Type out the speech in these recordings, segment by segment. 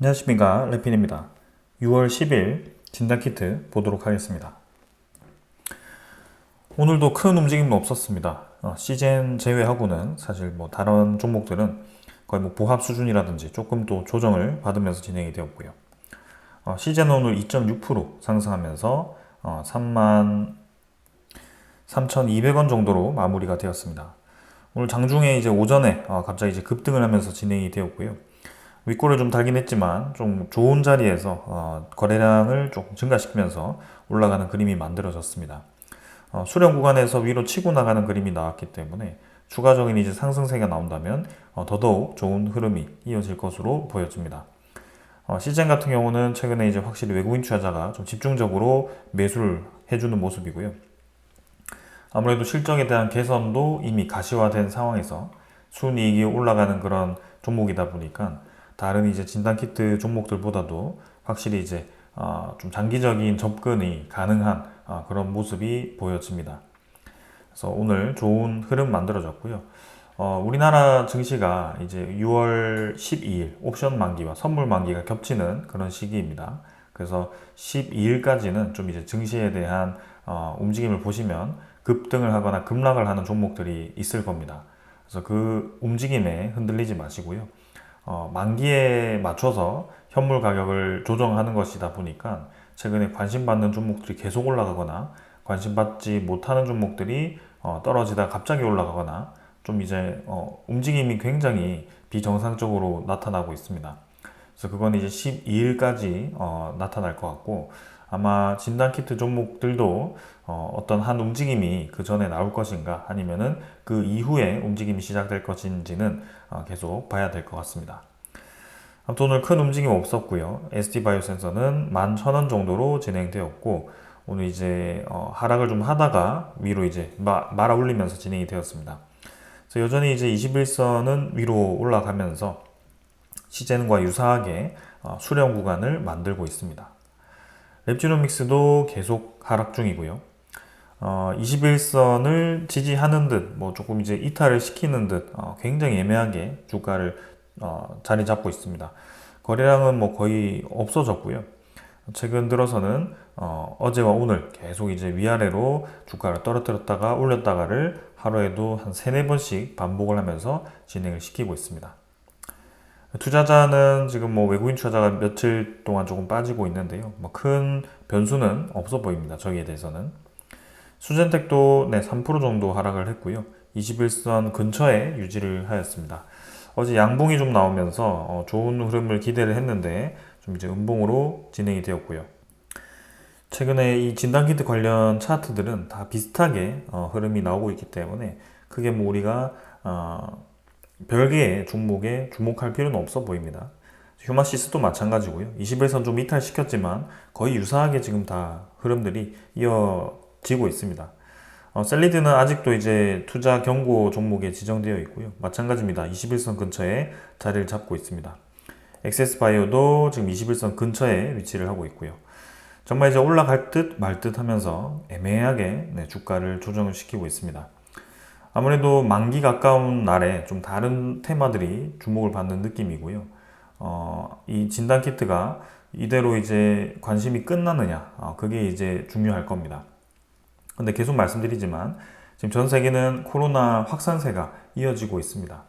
안녕하십니까 래핀입니다. 6월 10일 진단키트 보도록 하겠습니다. 오늘도 큰 움직임은 없었습니다. 어, 시젠 제외하고는 사실 뭐 다른 종목들은 거의 뭐 보합 수준이라든지 조금 또 조정을 받으면서 진행이 되었고요. 어, 시젠 오늘 2.6% 상승하면서 어, 3만 3,200원 정도로 마무리가 되었습니다. 오늘 장중에 이제 오전에 어, 갑자기 이제 급등을 하면서 진행이 되었고요. 윗골을 좀 달긴 했지만 좀 좋은 자리에서 어, 거래량을 조금 증가시키면서 올라가는 그림이 만들어졌습니다. 어, 수렴 구간에서 위로 치고 나가는 그림이 나왔기 때문에 추가적인 이제 상승세가 나온다면 어, 더더욱 좋은 흐름이 이어질 것으로 보여집니다. 어, 시젠 같은 경우는 최근에 이제 확실히 외국인 투자자가 좀 집중적으로 매수를 해주는 모습이고요. 아무래도 실적에 대한 개선도 이미 가시화된 상황에서 순이익이 올라가는 그런 종목이다 보니까 다른 이제 진단 키트 종목들보다도 확실히 이제 어, 좀 장기적인 접근이 가능한 어, 그런 모습이 보여집니다. 그래서 오늘 좋은 흐름 만들어졌고요. 어, 우리나라 증시가 이제 6월 12일 옵션 만기와 선물 만기가 겹치는 그런 시기입니다. 그래서 12일까지는 좀 이제 증시에 대한 어, 움직임을 보시면 급등을 하거나 급락을 하는 종목들이 있을 겁니다. 그래서 그 움직임에 흔들리지 마시고요. 어, 만기에 맞춰서 현물 가격을 조정하는 것이다 보니까 최근에 관심받는 종목들이 계속 올라가거나 관심받지 못하는 종목들이 어, 떨어지다 갑자기 올라가거나 좀 이제 어, 움직임이 굉장히 비정상적으로 나타나고 있습니다. 그래서 그건 이제 12일까지 어, 나타날 것 같고 아마 진단 키트 종목들도 어, 떤 한 움직임이 그 전에 나올 것인가 아니면은 그 이후에 움직임이 시작될 것인지는 어, 계속 봐야 될 것 같습니다. 아무튼 오늘 큰 움직임 없었고요. SD바이오 센서는 11,000원 정도로 진행되었고 오늘 이제 어, 하락을 좀 하다가 위로 이제 마, 말아 올리면서 진행이 되었습니다. 그래서 여전히 이제 21선은 위로 올라가면서 시젠과 유사하게 어, 수렴 구간을 만들고 있습니다. 랩지노믹스도 계속 하락 중이고요. 어, 21선을 지지하는 듯, 뭐 조금 이제 이탈을 시키는 듯, 어, 굉장히 애매하게 주가를 어, 자리 잡고 있습니다. 거래량은 뭐 거의 없어졌고요. 최근 들어서는 어, 어제와 오늘 계속 이제 위아래로 주가를 떨어뜨렸다가 올렸다가를 하루에도 한 세네 번씩 반복을 하면서 진행을 시키고 있습니다. 투자자는 지금 뭐 외국인 투자자가 며칠 동안 조금 빠지고 있는데요. 뭐 큰 변수는 없어 보입니다. 저기에 대해서는. 수젠텍도 네, 3% 정도 하락을 했고요. 21선 근처에 유지를 하였습니다. 어제 양봉이 좀 나오면서 어, 좋은 흐름을 기대를 했는데 좀 이제 음봉으로 진행이 되었고요. 최근에 이 진단키트 관련 차트들은 다 비슷하게 어, 흐름이 나오고 있기 때문에 크게 뭐 우리가 어, 별개의 종목에 주목할 필요는 없어 보입니다. 휴마시스도 마찬가지고요. 21선 좀 이탈시켰지만 거의 유사하게 지금 다 흐름들이 이어 지고 있습니다. 어, 셀리드는 아직도 이제 투자 경고 종목에 지정되어 있고요. 마찬가지입니다. 21선 근처에 자리를 잡고 있습니다. 엑세스 바이오도 지금 21선 근처에 위치를 하고 있고요. 정말 이제 올라갈 듯 말 듯 하면서 애매하게 네, 주가를 조정을 시키고 있습니다. 아무래도 만기 가까운 날에 좀 다른 테마들이 주목을 받는 느낌이고요. 어, 이 진단 키트가 이대로 이제 관심이 끝나느냐, 어, 그게 이제 중요할 겁니다. 근데 계속 말씀드리지만 지금 전 세계는 코로나 확산세가 이어지고 있습니다.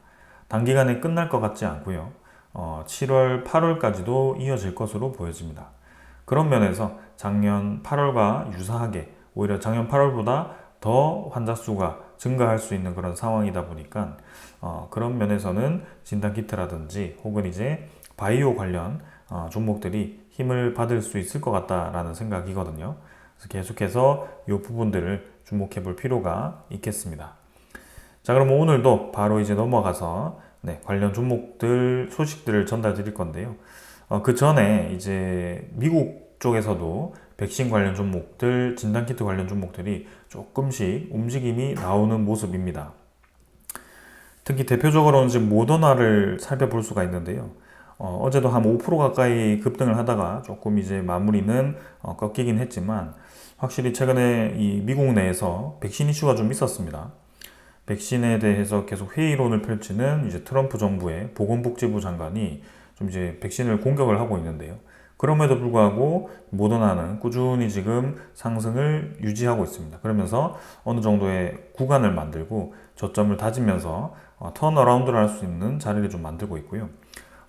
단기간에 끝날 것 같지 않고요. 어, 7월, 8월까지도 이어질 것으로 보여집니다. 그런 면에서 작년 8월과 유사하게 오히려 작년 8월보다 더 환자 수가 증가할 수 있는 그런 상황이다 보니까 어, 그런 면에서는 진단 키트라든지 혹은 이제 바이오 관련 어, 종목들이 힘을 받을 수 있을 것 같다라는 생각이거든요. 그래서 계속해서 이 부분들을 주목해 볼 필요가 있겠습니다. 자, 그럼 오늘도 바로 이제 넘어가서 네, 관련 종목들 소식들을 전달 드릴 건데요. 어, 그 전에 이제 미국 쪽에서도 백신 관련 종목들, 진단키트 관련 종목들이 조금씩 움직임이 나오는 모습입니다. 특히 대표적으로는 지금 모더나를 살펴볼 수가 있는데요. 어, 제도 한 5% 가까이 급등을 하다가 조금 이제 마무리는 어, 꺾이긴 했지만 확실히 최근에 이 미국 내에서 백신 이슈가 좀 있었습니다. 백신에 대해서 계속 회의론을 펼치는 이제 트럼프 정부의 보건복지부 장관이 좀 이제 백신을 공격을 하고 있는데요. 그럼에도 불구하고 모더나는 꾸준히 지금 상승을 유지하고 있습니다. 그러면서 어느 정도의 구간을 만들고 저점을 다지면서 어, 턴어라운드를 할 수 있는 자리를 좀 만들고 있고요.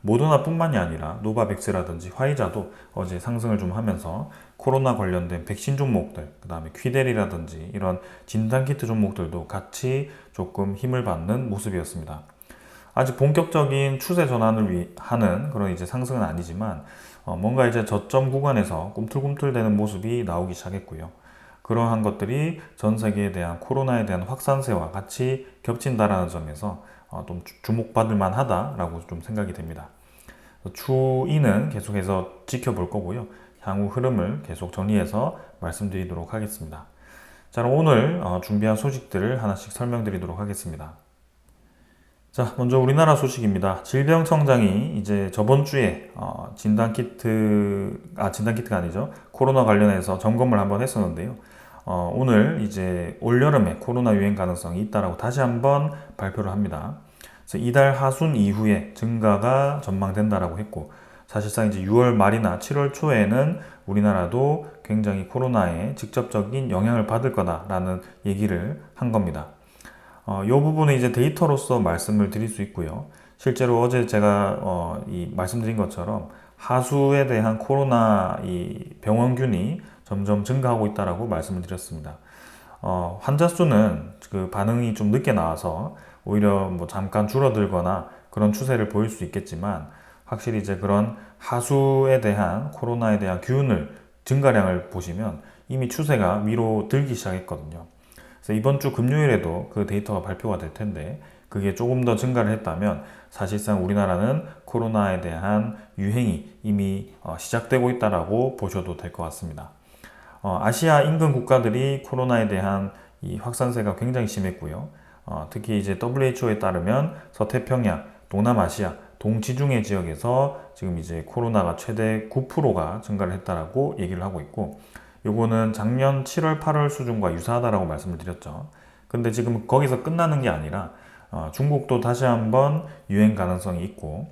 모더나뿐만이 아니라 노바백스라든지 화이자도 어제 상승을 좀 하면서 코로나 관련된 백신 종목들, 그 다음에 퀴델이라든지 이런 진단키트 종목들도 같이 조금 힘을 받는 모습이었습니다. 아직 본격적인 추세 전환을 위, 하는 그런 이제 상승은 아니지만 어, 뭔가 이제 저점 구간에서 꿈틀꿈틀대는 모습이 나오기 시작했고요. 그러한 것들이 전 세계에 대한 코로나에 대한 확산세와 같이 겹친다라는 점에서 어, 좀 주목받을 만하다라고 좀 생각이 됩니다. 추이는 계속해서 지켜볼 거고요. 향후 흐름을 계속 정리해서 말씀드리도록 하겠습니다. 자, 그럼 오늘 어, 준비한 소식들을 하나씩 설명드리도록 하겠습니다. 자, 먼저 우리나라 소식입니다. 질병청장이 이제 저번 주에 어, 진단 키트, 아, 진단 키트가 아니죠. 코로나 관련해서 점검을 한번 했었는데요. 어, 오늘 이제 올 여름에 코로나 유행 가능성이 있다라고 다시 한번 발표를 합니다. 이달 하순 이후에 증가가 전망된다라고 했고 사실상 이제 6월 말이나 7월 초에는 우리나라도 굉장히 코로나에 직접적인 영향을 받을 거다라는 얘기를 한 겁니다. 어, 이 부분은 이제 데이터로서 말씀을 드릴 수 있고요. 실제로 어제 제가 어, 이 말씀드린 것처럼 하수에 대한 코로나 이 병원균이 점점 증가하고 있다라고 말씀을 드렸습니다. 어, 환자 수는 그 반응이 좀 늦게 나와서 오히려 뭐 잠깐 줄어들거나 그런 추세를 보일 수 있겠지만 확실히 이제 그런 하수에 대한 코로나에 대한 균을 증가량을 보시면 이미 추세가 위로 들기 시작했거든요. 그래서 이번 주 금요일에도 그 데이터가 발표가 될 텐데 그게 조금 더 증가를 했다면 사실상 우리나라는 코로나에 대한 유행이 이미 어, 시작되고 있다라고 보셔도 될 것 같습니다. 어, 아시아 인근 국가들이 코로나에 대한 이 확산세가 굉장히 심했고요. 어, 특히 이제 WHO에 따르면 서태평양, 동남아시아, 동지중해 지역에서 지금 이제 코로나가 최대 9%가 증가를 했다라고 얘기를 하고 있고 요거는 작년 7월, 8월 수준과 유사하다라고 말씀을 드렸죠. 근데 지금 거기서 끝나는 게 아니라 어, 중국도 다시 한번 유행 가능성이 있고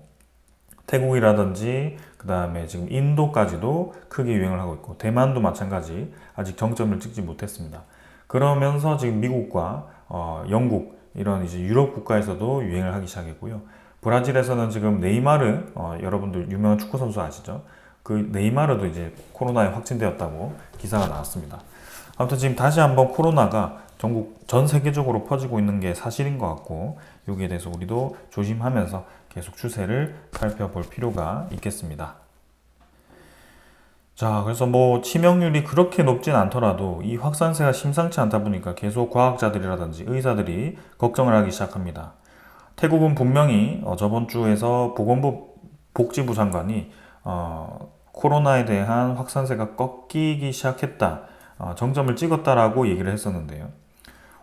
태국이라든지 그 다음에 지금 인도까지도 크게 유행을 하고 있고 대만도 마찬가지 아직 정점을 찍지 못했습니다. 그러면서 지금 미국과 어, 영국 이런 이제 유럽 국가에서도 유행을 하기 시작했고요. 브라질에서는 지금 네이마르 어, 여러분들 유명한 축구 선수 아시죠? 그 네이마르도 이제 코로나에 확진되었다고 기사가 나왔습니다. 아무튼 지금 다시 한번 코로나가 전국 전 세계적으로 퍼지고 있는 게 사실인 것 같고 여기에 대해서 우리도 조심하면서 계속 추세를 살펴볼 필요가 있겠습니다. 자, 그래서 뭐 치명률이 그렇게 높진 않더라도 이 확산세가 심상치 않다 보니까 계속 과학자들이라든지 의사들이 걱정을 하기 시작합니다. 태국은 분명히 어, 저번 주에서 보건부 복지부 장관이 어, 코로나에 대한 확산세가 꺾이기 시작했다, 어, 정점을 찍었다라고 얘기를 했었는데요.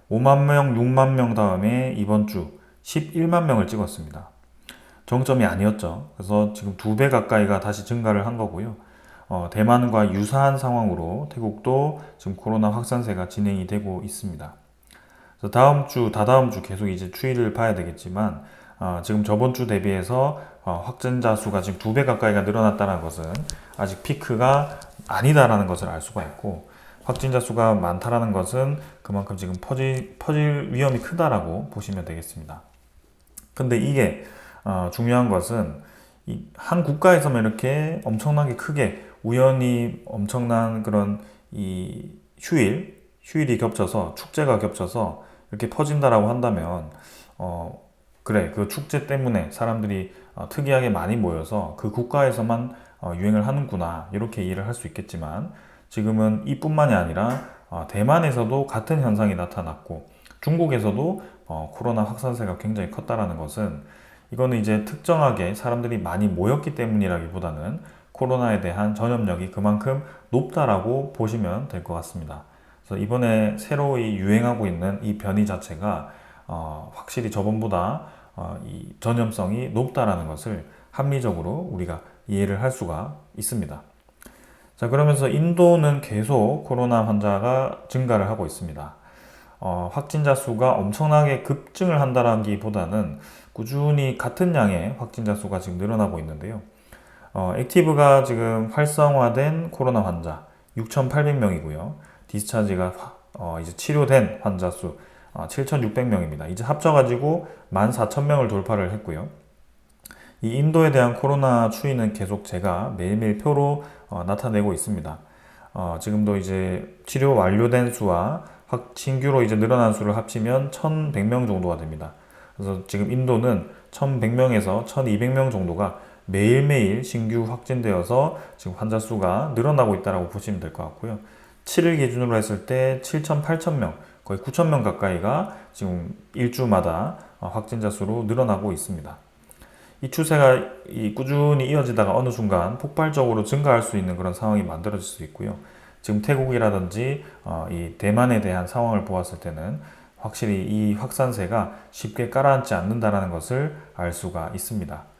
5만 명, 6만 명 다음에 이번 주 11만 명을 찍었습니다. 정점이 아니었죠. 그래서 지금 두 배 가까이가 다시 증가를 한 거고요. 어, 대만과 유사한 상황으로 태국도 지금 코로나 확산세가 진행이 되고 있습니다. 그래서 다음 주, 다다음 주 계속 이제 추이를 봐야 되겠지만 어, 지금 저번 주 대비해서 어, 확진자 수가 지금 두 배 가까이가 늘어났다는 것은 아직 피크가 아니다라는 것을 알 수가 있고 확진자 수가 많다라는 것은 그만큼 지금 퍼질, 퍼질 위험이 크다라고 보시면 되겠습니다. 근데 이게 어, 중요한 것은 한 국가에서만 이렇게 엄청나게 크게 우연히 엄청난 그런 이 휴일, 휴일이 겹쳐서 축제가 겹쳐서 이렇게 퍼진다라고 한다면 어 그래 그 축제 때문에 사람들이 어, 특이하게 많이 모여서 그 국가에서만 어, 유행을 하는구나 이렇게 이해를 할 수 있겠지만 지금은 이뿐만이 아니라 어, 대만에서도 같은 현상이 나타났고 중국에서도 어, 코로나 확산세가 굉장히 컸다라는 것은 이거는 이제 특정하게 사람들이 많이 모였기 때문이라기보다는 코로나에 대한 전염력이 그만큼 높다라고 보시면 될 것 같습니다. 그래서 이번에 새로이 유행하고 있는 이 변이 자체가 어, 확실히 저번보다 어, 이 전염성이 높다라는 것을 합리적으로 우리가 이해를 할 수가 있습니다. 자, 그러면서 인도는 계속 코로나 환자가 증가를 하고 있습니다. 어, 확진자 수가 엄청나게 급증을 한다라기보다는 꾸준히 같은 양의 확진자 수가 지금 늘어나고 있는데요. 어, 액티브가 지금 활성화된 코로나 환자 6,800명이고요. 디스차지가 화- 어, 이제 치료된 환자 수 어, 7,600명입니다. 이제 합쳐가지고 14,000명을 돌파를 했고요. 이 인도에 대한 코로나 추이는 계속 제가 매일매일 표로 어, 나타내고 있습니다. 어, 지금도 이제 치료 완료된 수와 확 신규로 이제 늘어난 수를 합치면 1,100명 정도가 됩니다. 그래서 지금 인도는 1,100명에서 1,200명 정도가 매일매일 신규 확진되어서 지금 환자 수가 늘어나고 있다고 보시면 될 것 같고요. 7일 기준으로 했을 때 7천, 8천 명, 거의 9천 명 가까이가 지금 일주마다 어, 확진자 수로 늘어나고 있습니다. 이 추세가 이 꾸준히 이어지다가 어느 순간 폭발적으로 증가할 수 있는 그런 상황이 만들어질 수 있고요. 지금 태국이라든지 어, 이 대만에 대한 상황을 보았을 때는 확실히 이 확산세가 쉽게 깔아앉지 않는다라는 것을 알 수가 있습니다.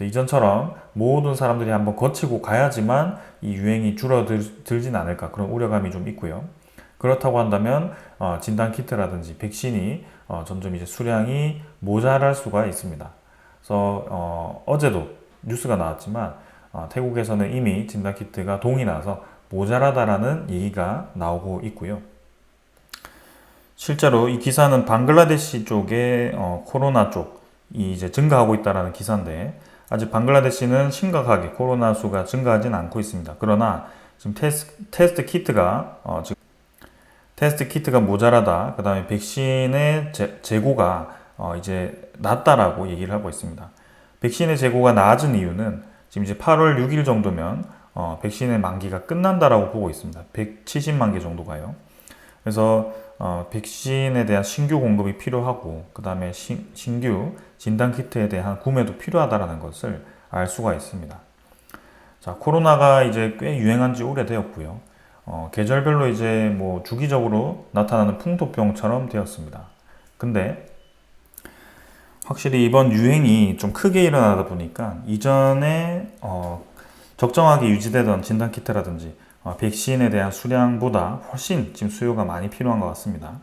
이전처럼 모든 사람들이 한번 거치고 가야지만 이 유행이 줄어들진 않을까 그런 우려감이 좀 있고요. 그렇다고 한다면 어, 진단 키트라든지 백신이 어, 점점 이제 수량이 모자랄 수가 있습니다. 그래서 어, 어제도 뉴스가 나왔지만 어, 태국에서는 이미 진단 키트가 동이 나서 모자라다라는 얘기가 나오고 있고요. 실제로 이 기사는 방글라데시 쪽에 어, 코로나 쪽이 이제 증가하고 있다라는 기사인데 아직 방글라데시는 심각하게 코로나 수가 증가하진 않고 있습니다. 그러나 지금 테스, 테스트 키트가 어, 지금 테스트 키트가 모자라다. 그 다음에 백신의 재, 재고가 어, 이제 낮다라고 얘기를 하고 있습니다. 백신의 재고가 낮은 이유는 지금 이제 8월 6일 정도면 어, 백신의 만기가 끝난다라고 보고 있습니다. 170만 개 정도가요. 그래서 어, 백신에 대한 신규 공급이 필요하고 그 다음에 신규 진단 키트에 대한 구매도 필요하다라는 것을 알 수가 있습니다. 자, 코로나가 이제 꽤 유행한 지 오래되었고요. 어, 계절별로 이제 뭐 주기적으로 나타나는 풍토병처럼 되었습니다. 근데 확실히 이번 유행이 좀 크게 일어나다 보니까 이전에 어, 적정하게 유지되던 진단 키트라든지 어, 백신에 대한 수량보다 훨씬 지금 수요가 많이 필요한 것 같습니다.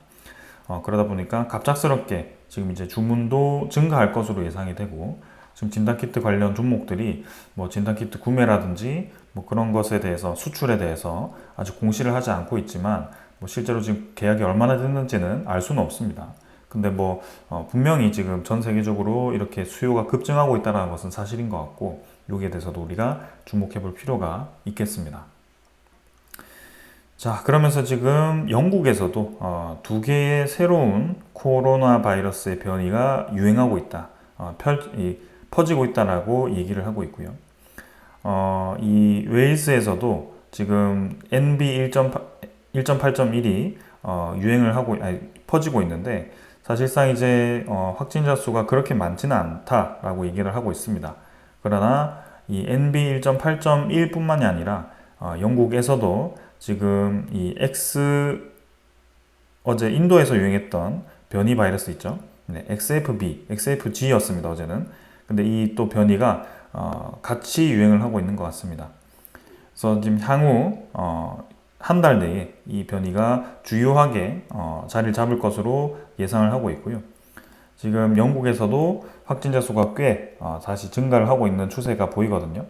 어, 그러다 보니까 갑작스럽게 지금 이제 주문도 증가할 것으로 예상이 되고 지금 진단키트 관련 종목들이 뭐 진단키트 구매라든지 뭐 그런 것에 대해서 수출에 대해서 아직 공시를 하지 않고 있지만 뭐 실제로 지금 계약이 얼마나 됐는지는 알 수는 없습니다. 근데 뭐 어, 분명히 지금 전 세계적으로 이렇게 수요가 급증하고 있다는 것은 사실인 것 같고 여기에 대해서도 우리가 주목해 볼 필요가 있겠습니다. 자, 그러면서 지금 영국에서도 어, 두 개의 새로운 코로나 바이러스의 변이가 유행하고 있다. 어, 펼, 이, 퍼지고 있다라고 얘기를 하고 있고요. 어, 이 웨일스에서도 지금 NB 1.8.1이 어, 유행을 하고 아니, 퍼지고 있는데 사실상 이제 어, 확진자 수가 그렇게 많지는 않다라고 얘기를 하고 있습니다. 그러나 이 NB 1.8.1뿐만이 아니라 어, 영국에서도 지금 이 X 어제 인도에서 유행했던 변이 바이러스 있죠. 네, XFB, XFG였습니다. 어제는. 근데 이 또 변이가 어, 같이 유행을 하고 있는 것 같습니다. 그래서 지금 향후 어, 한 달 내에 이 변이가 주요하게 어, 자리를 잡을 것으로 예상을 하고 있고요. 지금 영국에서도 확진자 수가 꽤 어, 다시 증가를 하고 있는 추세가 보이거든요.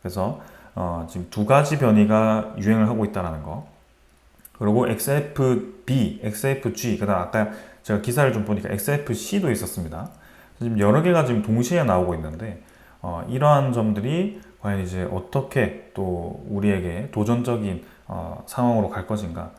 그래서 어, 지금 두 가지 변이가 유행을 하고 있다는 거. 그리고 XFB, XFG, 그 다음 아까 제가 기사를 좀 보니까 XFC도 있었습니다. 지금 여러 개가 지금 동시에 나오고 있는데 어, 이러한 점들이 과연 이제 어떻게 또 우리에게 도전적인 어, 상황으로 갈 것인가.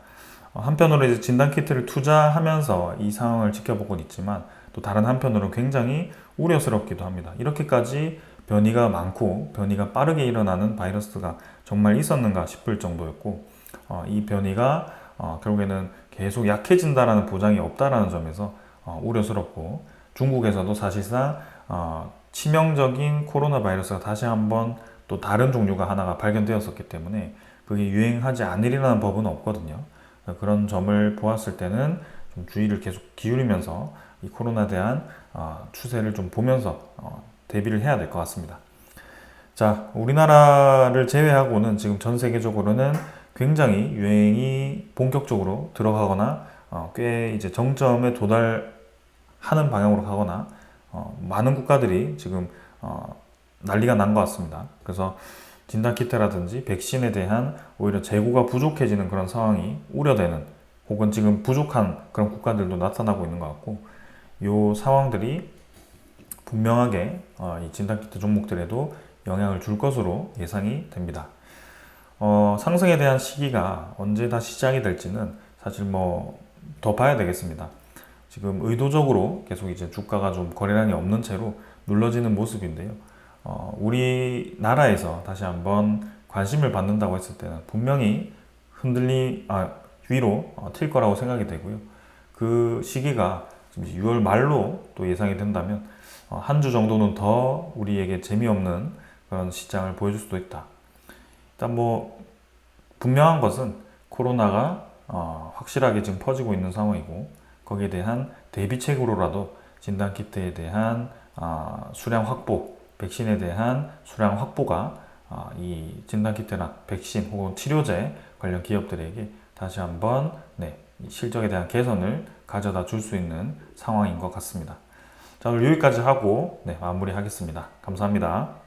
어, 한편으로 이제 진단 키트를 투자하면서 이 상황을 지켜보고 있지만 또 다른 한편으로 굉장히 우려스럽기도 합니다. 이렇게까지 변이가 많고 변이가 빠르게 일어나는 바이러스가 정말 있었는가 싶을 정도였고 어, 이 변이가 어, 결국에는 계속 약해진다라는 보장이 없다라는 점에서 어, 우려스럽고 중국에서도 사실상 어, 치명적인 코로나 바이러스가 다시 한번 또 다른 종류가 하나가 발견되었었기 때문에 그게 유행하지 않으리라는 법은 없거든요. 그런 점을 보았을 때는 좀 주의를 계속 기울이면서 이 코로나에 대한 어, 추세를 좀 보면서 어, 대비를 해야 될 것 같습니다. 자, 우리나라를 제외하고는 지금 전 세계적으로는 굉장히 유행이 본격적으로 들어가거나 어, 꽤 이제 정점에 도달하는 방향으로 가거나 어, 많은 국가들이 지금 어, 난리가 난 것 같습니다. 그래서 진단키트라든지 백신에 대한 오히려 재고가 부족해지는 그런 상황이 우려되는 혹은 지금 부족한 그런 국가들도 나타나고 있는 것 같고 이 상황들이 분명하게 어, 이 진단키트 종목들에도 영향을 줄 것으로 예상이 됩니다. 어, 상승에 대한 시기가 언제 다시 시작이 될지는 사실 뭐 더 봐야 되겠습니다. 지금 의도적으로 계속 이제 주가가 좀 거래량이 없는 채로 눌러지는 모습인데요. 어, 우리나라에서 다시 한번 관심을 받는다고 했을 때는 분명히 흔들리 아, 위로 어, 튈 거라고 생각이 되고요. 그 시기가 지금 6월 말로 또 예상이 된다면 어, 한 주 정도는 더 우리에게 재미없는 그런 시장을 보여줄 수도 있다. 일단 뭐 분명한 것은 코로나가 어, 확실하게 지금 퍼지고 있는 상황이고 거기에 대한 대비책으로라도 진단 키트에 대한 아, 수량 확보, 백신에 대한 수량 확보가 아, 이 진단 키트나 백신 혹은 치료제 관련 기업들에게 다시 한번 네, 이 실적에 대한 개선을 가져다 줄 수 있는 상황인 것 같습니다. 자, 오늘 여기까지 하고 네, 마무리하겠습니다. 감사합니다.